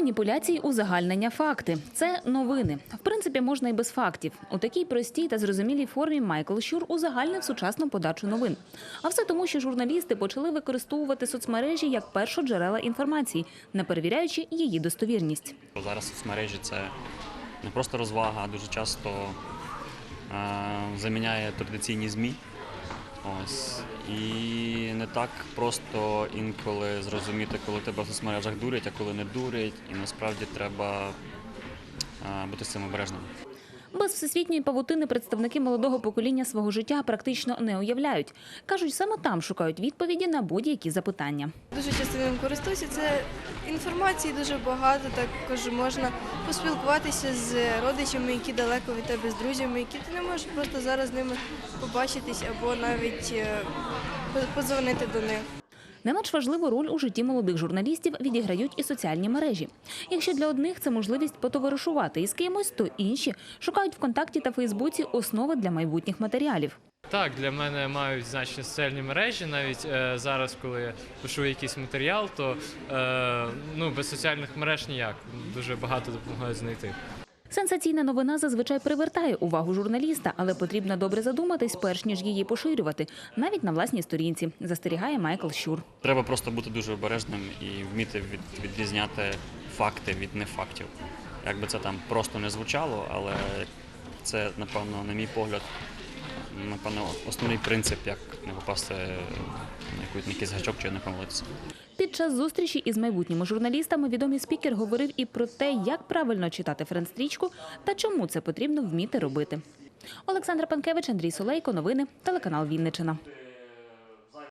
маніпуляції, узагальнення, факти це новини. В принципі, можна і без фактів. У такій простій та зрозумілій формі Майкл Щур узагальнив сучасну подачу новин. А все тому, що журналісти почали використовувати соцмережі як першоджерела інформації, не перевіряючи її достовірність. Зараз соцмережі це не просто розвага, а дуже часто е, заміняє традиційні ЗМІ. Ось. І так просто інколи зрозуміти, коли тебе в соцмережах дурять, а коли не дурять. І насправді треба е, бути з цим обережним. Без всесвітньої павутини представники молодого покоління свого життя практично не уявляють. кажуть, саме там шукають відповіді на будь-які запитання. Дуже часто ним користуюся. Це інформації дуже багато. Також можна поспілкуватися з родичами, які далеко від тебе, з друзями, які ти не можеш просто зараз з ними побачитись або навіть е, по- подзвонити до них. Не менш важливу роль у житті молодих журналістів відіграють і соціальні мережі. Якщо для одних це можливість потоваришувати із кимось, то інші шукають ВКонтакті та Фейсбуці основи для майбутніх матеріалів. Так, для мене мають значення соціальні мережі. Навіть е, зараз, коли я пишу якийсь матеріал, то е, ну, без соціальних мереж ніяк. Дуже багато допомагають знайти. Сенсаційна новина зазвичай привертає увагу журналіста, але потрібно добре задуматись, перш ніж її поширювати, навіть на власній сторінці, застерігає Майкл Щур. Треба просто бути дуже обережним і вміти від, відрізняти факти від нефактів. Якби це там просто не звучало, але це, напевно, на мій погляд, напевно, основний принцип, як не попасти на якийсь- гачок чи не помилитися. Під час зустрічі із майбутніми журналістами відомий спікер говорив і про те, як правильно читати френдстрічку та чому це потрібно вміти робити. Олександра Панкевич, Андрій Солейко. Новини телеканал Вінничина.